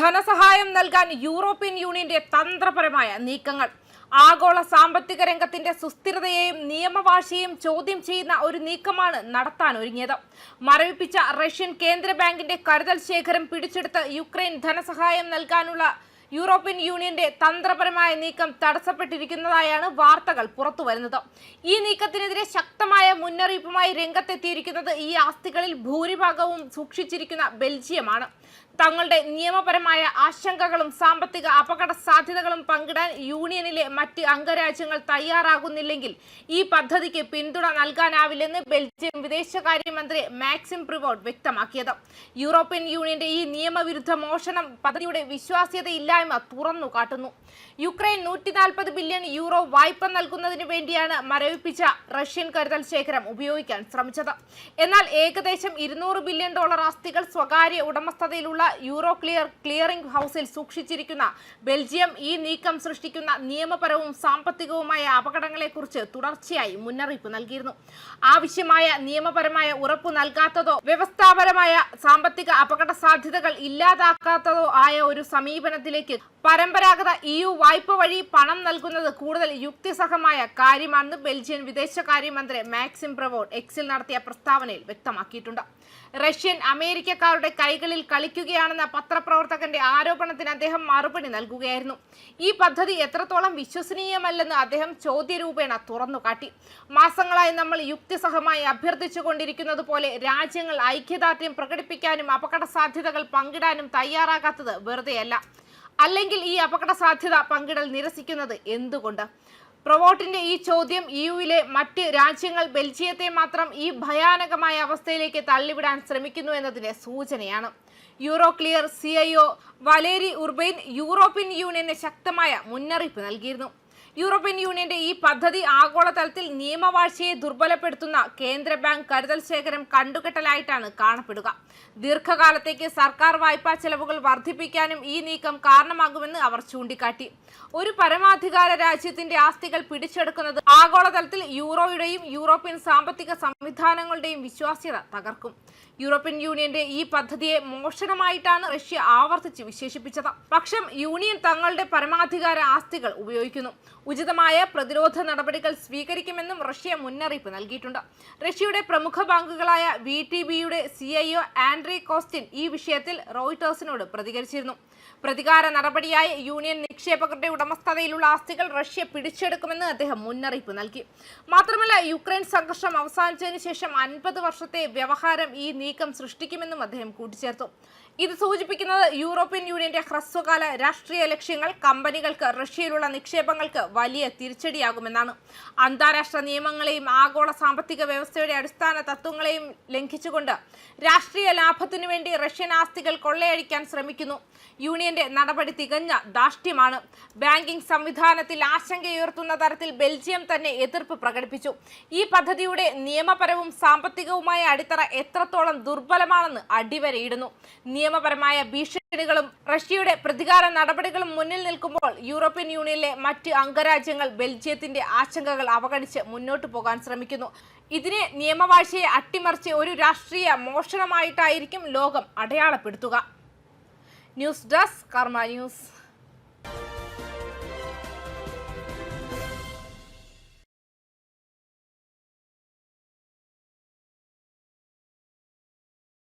ധനസഹായം നൽകാൻ യൂറോപ്യൻ യൂണിയന്റെ തന്ത്രപരമായ നീക്കങ്ങൾ. ആഗോള സാമ്പത്തിക രംഗത്തിന്റെ സുസ്ഥിരതയെയും നിയമവാഴ്ചയെയും ചോദ്യം ചെയ്യുന്ന ഒരു നീക്കമാണ് നടത്താൻ ഒരുങ്ങിയത്. മരവിപ്പിച്ച റഷ്യൻ കേന്ദ്ര ബാങ്കിന്റെ കരുതൽ ശേഖരം പിടിച്ചെടുത്ത് യുക്രൈൻ ധനസഹായം നൽകാനുള്ള യൂറോപ്യൻ യൂണിയന്റെ തന്ത്രപരമായ നീക്കം തടസ്സപ്പെട്ടിരിക്കുന്നതായാണ് വാർത്തകൾ പുറത്തുവരുന്നത്. ഈ നീക്കത്തിനെതിരെ ശക്തമായ മുന്നറിയിപ്പുമായി രംഗത്തെത്തിയിരിക്കുന്നത് ഈ ആസ്തികളിൽ ഭൂരിഭാഗവും സൂക്ഷിച്ചിരിക്കുന്ന ബെൽജിയമാണ്. തങ്ങളുടെ നിയമപരമായ ആശങ്കകളും സാമ്പത്തിക അപകട സാധ്യതകളും പങ്കിടാൻ യൂണിയനിലെ മറ്റ് അംഗരാജ്യങ്ങൾ തയ്യാറാകുന്നില്ലെങ്കിൽ ഈ പദ്ധതിക്ക് പിന്തുണ നൽകാനാവില്ലെന്ന് ബെൽജിയം വിദേശകാര്യമന്ത്രി മാക്സിം പ്രിവോട്ട് വ്യക്തമാക്കിയത്. യൂറോപ്യൻ യൂണിയന്റെ ഈ നിയമവിരുദ്ധ മോഷണം പദ്ധതിയുടെ വിശ്വാസ്യതയില്ലായ്മ തുറന്നു കാട്ടുന്നു യുക്രൈൻ നൂറ്റി നാൽപ്പത് ബില്യൺ യൂറോ വായ്പ നൽകുന്നതിന് വേണ്ടിയാണ് മരവിപ്പിച്ച റഷ്യൻ കരുതൽ ശേഖരം ഉപയോഗിക്കാൻ ശ്രമിച്ചത്. എന്നാൽ ഏകദേശം ഇരുന്നൂറ് ബില്യൺ ഡോളർ ആസ്തികൾ സ്വകാര്യ ഉടമസ്ഥതയിലുള്ള യൂറോ ക്ലിയർ ക്ലിയറിംഗ് ഹൗസിൽ സൂക്ഷിച്ചിരിക്കുന്ന ബെൽജിയം ഈ നീക്കം സൃഷ്ടിക്കുന്ന നിയമപരവും സാമ്പത്തികവുമായ അപകടങ്ങളെക്കുറിച്ച് തുടർച്ചയായി മുന്നറിയിപ്പ് നൽകിയിരുന്നു. ആവശ്യമായ നിയമപരമായ ഉറപ്പ് നൽകാത്തതോ വ്യവസ്ഥാപരമായ സാമ്പത്തിക അപകട സാധ്യതകൾ ഇല്ലാതാക്കാത്തതോ ആയ ഒരു സമീപനത്തിലേക്ക് പരമ്പരാഗത ഇ യു വായ്പ വഴി പണം നൽകുന്നത് കൂടുതൽ യുക്തിസഹമായ കാര്യമാണെന്ന് ബെൽജിയൻ വിദേശകാര്യമന്ത്രി മാക്സിം പ്രവോട്ട് എക്സിൽ നടത്തിയ പ്രസ്താവനയിൽ വ്യക്തമാക്കിയിട്ടുണ്ട്. റഷ്യൻ അമേരിക്കക്കാരുടെ കൈകളിൽ കളിക്കുകയാണെന്ന പത്രപ്രവർത്തകന്റെ ആരോപണത്തിന് അദ്ദേഹം മറുപടി നൽകുകയായിരുന്നു. ഈ പദ്ധതി എത്രത്തോളം വിശ്വസനീയമല്ലെന്ന് അദ്ദേഹം ചോദ്യരൂപേണ തുറന്നുകാട്ടി. മാസങ്ങളായി നമ്മൾ യുക്തിസഹമായി അഭ്യർത്ഥിച്ചുകൊണ്ടിരിക്കുന്നത് പോലെ രാജ്യങ്ങൾ ഐക്യദാർഢ്യം പ്രകടിപ്പിക്കാനും അപകട സാധ്യതകൾ പങ്കിടാനും തയ്യാറാകാത്തത് വെറുതെയല്ല. അല്ലെങ്കിൽ ഈ അപകട സാധ്യത പങ്കിടൽ നിരസിക്കുന്നത് എന്തുകൊണ്ട്? പ്രൊവോട്ടിന്റെ ഈ ചോദ്യം യുയിലെ മറ്റ് രാജ്യങ്ങൾ ബെൽജിയത്തെ മാത്രം ഈ ഭയാനകമായ അവസ്ഥയിലേക്ക് തള്ളിവിടാൻ ശ്രമിക്കുന്നു എന്നതിന്റെ സൂചനയാണ്. Euroclear C Valerie Urbain European യൂണിയന് ശക്തമായ മുന്നറിയിപ്പ് നൽകിയിരുന്നു. യൂറോപ്യൻ യൂണിയന്റെ ഈ പദ്ധതി ആഗോളതലത്തിൽ നിയമവാഴ്ചയെ ദുർബലപ്പെടുത്തുന്ന കേന്ദ്ര ബാങ്ക് കരുതൽ ശേഖരം കണ്ടുകെട്ടലായിട്ടാണ് കാണപ്പെടുക. ദീർഘകാലത്തേക്ക് സർക്കാർ വായ്പാ ചെലവുകൾ വർദ്ധിപ്പിക്കാനും ഈ നീക്കം കാരണമാകുമെന്ന് അവർ ചൂണ്ടിക്കാട്ടി. ഒരു പരമാധികാര രാജ്യത്തിന്റെ ആസ്തികൾ പിടിച്ചെടുക്കുന്നത് ആഗോളതലത്തിൽ യൂറോയുടെയും യൂറോപ്യൻ സാമ്പത്തിക സംവിധാനങ്ങളുടെയും വിശ്വാസ്യത തകർക്കും. യൂറോപ്യൻ യൂണിയന്റെ ഈ പദ്ധതിയെ മോഷണമായിട്ടാണ് റഷ്യ ആവർത്തിച്ച് വിശേഷിപ്പിച്ചത്. പക്ഷം യൂണിയൻ തങ്ങളുടെ പരമാധികാര ആസ്തികൾ ഉപയോഗിക്കുന്നു. ഉചിതമായ പ്രതിരോധ നടപടികൾ സ്വീകരിക്കുമെന്നും റഷ്യ മുന്നറിയിപ്പ് നൽകിയിട്ടുണ്ട്. റഷ്യയുടെ പ്രമുഖ ബാങ്കുകളായ വി ടി ബിയുടെ C E O Andrey Kostin ഈ വിഷയത്തിൽ റോയിട്ടേഴ്സിനോട് പ്രതികരിച്ചിരുന്നു. പ്രതികാര നടപടിയായി യൂണിയൻ നിക്ഷേപകരുടെ ഉടമസ്ഥതയിലുള്ള ആസ്തികൾ റഷ്യ പിടിച്ചെടുക്കുമെന്ന് അദ്ദേഹം മുന്നറിയിപ്പ് നൽകി. മാത്രമല്ല യുക്രൈൻ സംഘർഷം അവസാനിച്ചതിന് ശേഷം അൻപത് വർഷത്തെ വ്യവഹാരം ഈ നീക്കം സൃഷ്ടിക്കുമെന്നും അദ്ദേഹം കൂട്ടിച്ചേർത്തു. ഇത് സൂചിപ്പിക്കുന്നത് യൂറോപ്യൻ യൂണിയന്റെ ഹ്രസ്വകാല രാഷ്ട്രീയ ലക്ഷ്യങ്ങൾ കമ്പനികൾക്ക് റഷ്യയിലുള്ള നിക്ഷേപങ്ങൾക്ക് വലിയ തിരിച്ചടിയാകുമെന്നാണ്. അന്താരാഷ്ട്ര നിയമങ്ങളെയും ആഗോള സാമ്പത്തിക വ്യവസ്ഥയുടെ അടിസ്ഥാന തത്വങ്ങളെയും ലംഘിച്ചുകൊണ്ട് രാഷ്ട്രീയ ലാഭത്തിനു വേണ്ടി റഷ്യൻ ആസ്തികൾ കൊള്ളയടിക്കാൻ ശ്രമിക്കുന്നു. യൂണിയന്റെ നടപടി തികഞ്ഞ ദാഷ്ട്യമാണ് ബാങ്കിംഗ് സംവിധാനത്തിൽ ആശങ്കയുയർത്തുന്ന തരത്തിൽ ബെൽജിയം തന്നെ എതിർപ്പ് പ്രകടിപ്പിച്ചു. ഈ പദ്ധതിയുടെ നിയമപരവും സാമ്പത്തികവുമായ അടിത്തറ എത്രത്തോളം ദുർബലമാണെന്ന് അടിവരയിടുന്നു. നിയമപരമായ ഭീഷണികളും റഷ്യയുടെ പ്രതികാര നടപടികളും മുന്നിൽ നിൽക്കുമ്പോൾ യൂറോപ്യൻ യൂണിയനിലെ മറ്റ് അംഗരാജ്യങ്ങൾ ബെൽജിയത്തിന്റെ ആശങ്കകൾ അവഗണിച്ച് മുന്നോട്ടു പോകാൻ ശ്രമിക്കുന്നു. ഇതിനെ നിയമവാഴ്ചയെ അട്ടിമറിച്ച് ഒരു രാഷ്ട്രീയ മോഷണമായിട്ടായിരിക്കും ലോകം അടയാളപ്പെടുത്തുക. News desk Karma news.